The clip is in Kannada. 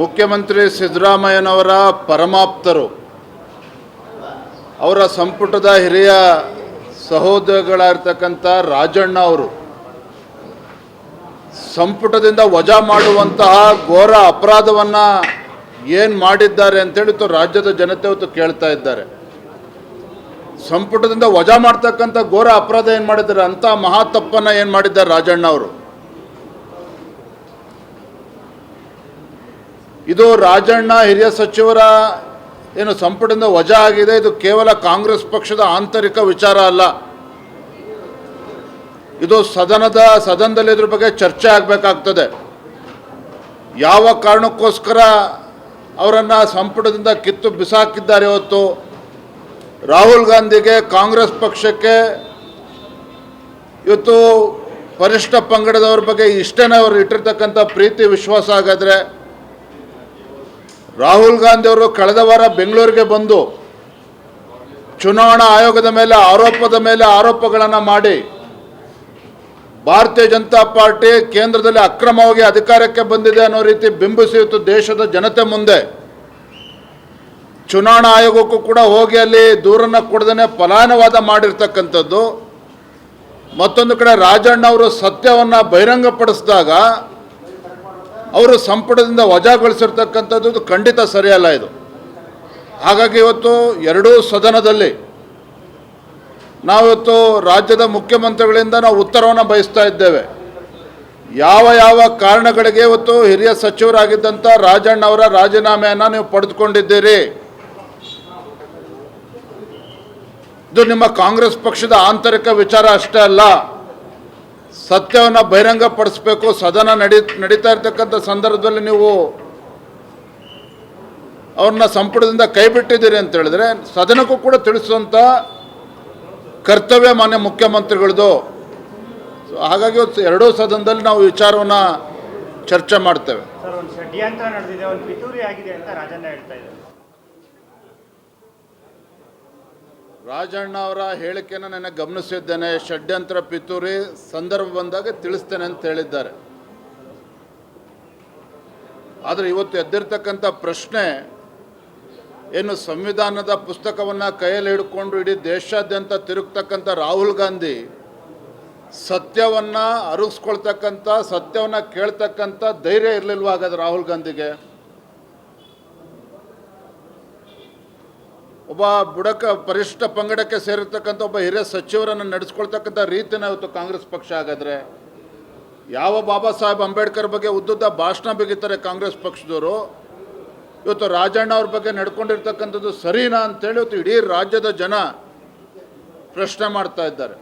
ಮುಖ್ಯಮಂತ್ರಿ ಸಿದ್ದರಾಮಯ್ಯನವರ ಪರಮಾಪ್ತರು, ಅವರ ಸಂಪುಟದ ಹಿರಿಯ ಸಹೋದರಗಳಾಗಿರ್ತಕ್ಕಂಥ ರಾಜಣ್ಣ ಅವರು, ಸಂಪುಟದಿಂದ ವಜಾ ಮಾಡುವಂತಹ ಘೋರ ಅಪರಾಧವನ್ನು ಏನು ಮಾಡಿದ್ದಾರೆ ಅಂತೇಳಿ ರಾಜ್ಯದ ಜನತೆ ಇವತ್ತು ಕೇಳ್ತಾ ಇದ್ದಾರೆ. ಸಂಪುಟದಿಂದ ವಜಾ ಮಾಡ್ತಕ್ಕಂಥ ಘೋರ ಅಪರಾಧ ಏನು ಮಾಡಿದ್ದಾರೆ, ಅಂಥ ಮಹಾ ತಪ್ಪನ್ನು ಏನು ಮಾಡಿದ್ದಾರೆ ರಾಜಣ್ಣ ಅವರು? ಇದು ರಾಜಣ್ಣ ಹಿರಿಯ ಸಚಿವರ ಏನು ಸಂಪುಟದಿಂದ ವಜಾ ಆಗಿದೆ, ಇದು ಕೇವಲ ಕಾಂಗ್ರೆಸ್ ಪಕ್ಷದ ಆಂತರಿಕ ವಿಚಾರ ಅಲ್ಲ. ಇದು ಸದನದ, ಸದನದಲ್ಲಿ ಇದ್ರ ಬಗ್ಗೆ ಚರ್ಚೆ ಆಗಬೇಕಾಗ್ತದೆ. ಯಾವ ಕಾರಣಕ್ಕೋಸ್ಕರ ಅವರನ್ನು ಸಂಪುಟದಿಂದ ಕಿತ್ತು ಬಿಸಾಕಿದ್ದಾರೆ ಇವತ್ತು ರಾಹುಲ್ ಗಾಂಧಿಗೆ ಕಾಂಗ್ರೆಸ್ ಪಕ್ಷಕ್ಕೆ ಇವತ್ತು ಪರಿಷ್ಠ ಪಂಗಡದವ್ರ ಬಗ್ಗೆ ಇಷ್ಟನೇ ಅವರು ಇಟ್ಟಿರ್ತಕ್ಕಂಥ ಪ್ರೀತಿ, ವಿಶ್ವಾಸ ಹಾಗಾದ್ರೆ ರಾಹುಲ್ ಗಾಂಧಿ ಅವರು ಕಳೆದ ವಾರ ಬೆಂಗಳೂರಿಗೆ ಬಂದು ಚುನಾವಣಾ ಆಯೋಗದ ಮೇಲೆ ಆರೋಪದ ಮೇಲೆ ಆರೋಪಗಳನ್ನು ಮಾಡಿ ಭಾರತೀಯ ಜನತಾ ಪಾರ್ಟಿ ಕೇಂದ್ರದಲ್ಲಿ ಅಕ್ರಮವಾಗಿ ಅಧಿಕಾರಕ್ಕೆ ಬಂದಿದೆ ಅನ್ನೋ ರೀತಿ ಬಿಂಬಿಸಿತ್ತು ದೇಶದ ಜನತೆ ಮುಂದೆ. ಚುನಾವಣಾ ಆಯೋಗಕ್ಕೂ ಕೂಡ ಹೋಗಿ ಅಲ್ಲಿ ದೂರನ್ನು ಕೊಡದೇ ಫಲಾನುವಾದ ಮಾಡಿರ್ತಕ್ಕಂಥದ್ದು. ಮತ್ತೊಂದು ಕಡೆ ರಾಜಣ್ಣ ಅವರು ಸತ್ಯವನ್ನು ಬಹಿರಂಗಪಡಿಸಿದಾಗ ಅವರು ಸಂಪುಟದಿಂದ ವಜಾಗೊಳಿಸಿರ್ತಕ್ಕಂಥದ್ದು ಖಂಡಿತ ಸರಿಯಲ್ಲ ಇದು. ಹಾಗಾಗಿ ಇವತ್ತು ಎರಡೂ ಸದನದಲ್ಲಿ ನಾವಿವತ್ತು ರಾಜ್ಯದ ಮುಖ್ಯಮಂತ್ರಿಗಳಿಂದ ನಾವು ಉತ್ತರವನ್ನು ಬಯಸ್ತಾ ಇದ್ದೇವೆ. ಯಾವ ಯಾವ ಕಾರಣಗಳಿಗೆ ಇವತ್ತು ಹಿರಿಯ ಸಚಿವರಾಗಿದ್ದಂಥ ರಾಜಣ್ಣ ಅವರ ರಾಜೀನಾಮೆಯನ್ನು ನೀವು ಪಡೆದುಕೊಂಡಿದ್ದೀರಿ? ಇದು ನಿಮ್ಮ ಕಾಂಗ್ರೆಸ್ ಪಕ್ಷದ ಆಂತರಿಕ ವಿಚಾರ ಅಷ್ಟೇ ಅಲ್ಲ. ಸತ್ಯವನ್ನು ಬಹಿರಂಗಪಡಿಸಬೇಕು, ಸದನ ನಡಿ, ನಡೀತಾ ಇರ್ತಕ್ಕಂಥ ಸಂದರ್ಭದಲ್ಲಿ ನೀವು ಅವ್ರನ್ನ ಸಂಪುಟದಿಂದ ಕೈ ಬಿಟ್ಟಿದ್ದೀರಿ ಅಂತ ಹೇಳಿದ್ರೆ, ಸದನಕ್ಕೂ ಕೂಡ ತಿಳಿಸುವಂಥ ಕರ್ತವ್ಯ ಮಾನ್ಯ ಮುಖ್ಯಮಂತ್ರಿಗಳದು. ಹಾಗಾಗಿ ಎರಡೂ ಸದನದಲ್ಲಿ ನಾವು ವಿಚಾರವನ್ನು ಚರ್ಚೆ ಮಾಡ್ತೇವೆ ಸರ್ ಒಂದು ಷಡ್ಯಂತ್ರ ನಡೆದಿದೆ ಒಂದು ಪಿತೂರಿ ಆಗಿದೆ ಅಂತ ರಾಜಣ್ಣ ಅವರ ಹೇಳಿಕೆನ ನನಗೆ ಗಮನಿಸಿದ್ದೇನೆ. ಷಡ್ಯಂತ್ರ ಪಿತೂರಿ ಸಂದರ್ಭ ಬಂದಾಗ ತಿಳಿಸ್ತೇನೆ ಅಂತ ಹೇಳಿದ್ದಾರೆ. ಆದರೆ ಇವತ್ತು ಎದ್ದಿರ್ತಕ್ಕಂಥ ಪ್ರಶ್ನೆ, ಏನು ಸಂವಿಧಾನದ ಪುಸ್ತಕವನ್ನು ಕೈಯಲ್ಲಿ ಹಿಡ್ಕೊಂಡು ಇಡೀ ದೇಶಾದ್ಯಂತ ತಿರುಗ್ತಕ್ಕಂಥ ರಾಹುಲ್ ಗಾಂಧಿ ಸತ್ಯವನ್ನು ಅರಗಿಸ್ಕೊಳ್ತಕ್ಕಂಥ ಸತ್ಯವನ್ನು ಕೇಳ್ತಕ್ಕಂಥ ಧೈರ್ಯ ಇರಲಿಲ್ವ ಹಾಗಾದ್ರೆ ರಾಹುಲ್ ಗಾಂಧಿಗೆ? ಒಬ್ಬ ಬುಡಕ ಪರಿಷ್ಠ ಪಂಗಡಕ್ಕೆ ಸೇರಿರ್ತಕ್ಕಂಥ ಒಬ್ಬ ಹಿರಿಯ ಸಚಿವರನ್ನು ನಡೆಸ್ಕೊಳ್ತಕ್ಕಂಥ ರೀತಿನ ಇವತ್ತು ಕಾಂಗ್ರೆಸ್ ಪಕ್ಷ ಹಾಗಾದ್ರೆ, ಯಾವ ಬಾಬಾ ಸಾಹೇಬ್ ಅಂಬೇಡ್ಕರ್ ಬಗ್ಗೆ ಉದ್ದುದ್ದ ಭಾಷಣ ಬಿಗಿತಾರೆ ಕಾಂಗ್ರೆಸ್ ಪಕ್ಷದವರು? ಇವತ್ತು ರಾಜಣ್ಣ ಅವ್ರ ಬಗ್ಗೆ ನಡ್ಕೊಂಡಿರ್ತಕ್ಕಂಥದ್ದು ಸರಿನಾ ಅಂತೇಳಿ ಇವತ್ತು ಇಡೀ ರಾಜ್ಯದ ಜನ ಪ್ರಶ್ನೆ ಮಾಡ್ತಾ ಇದ್ದಾರೆ.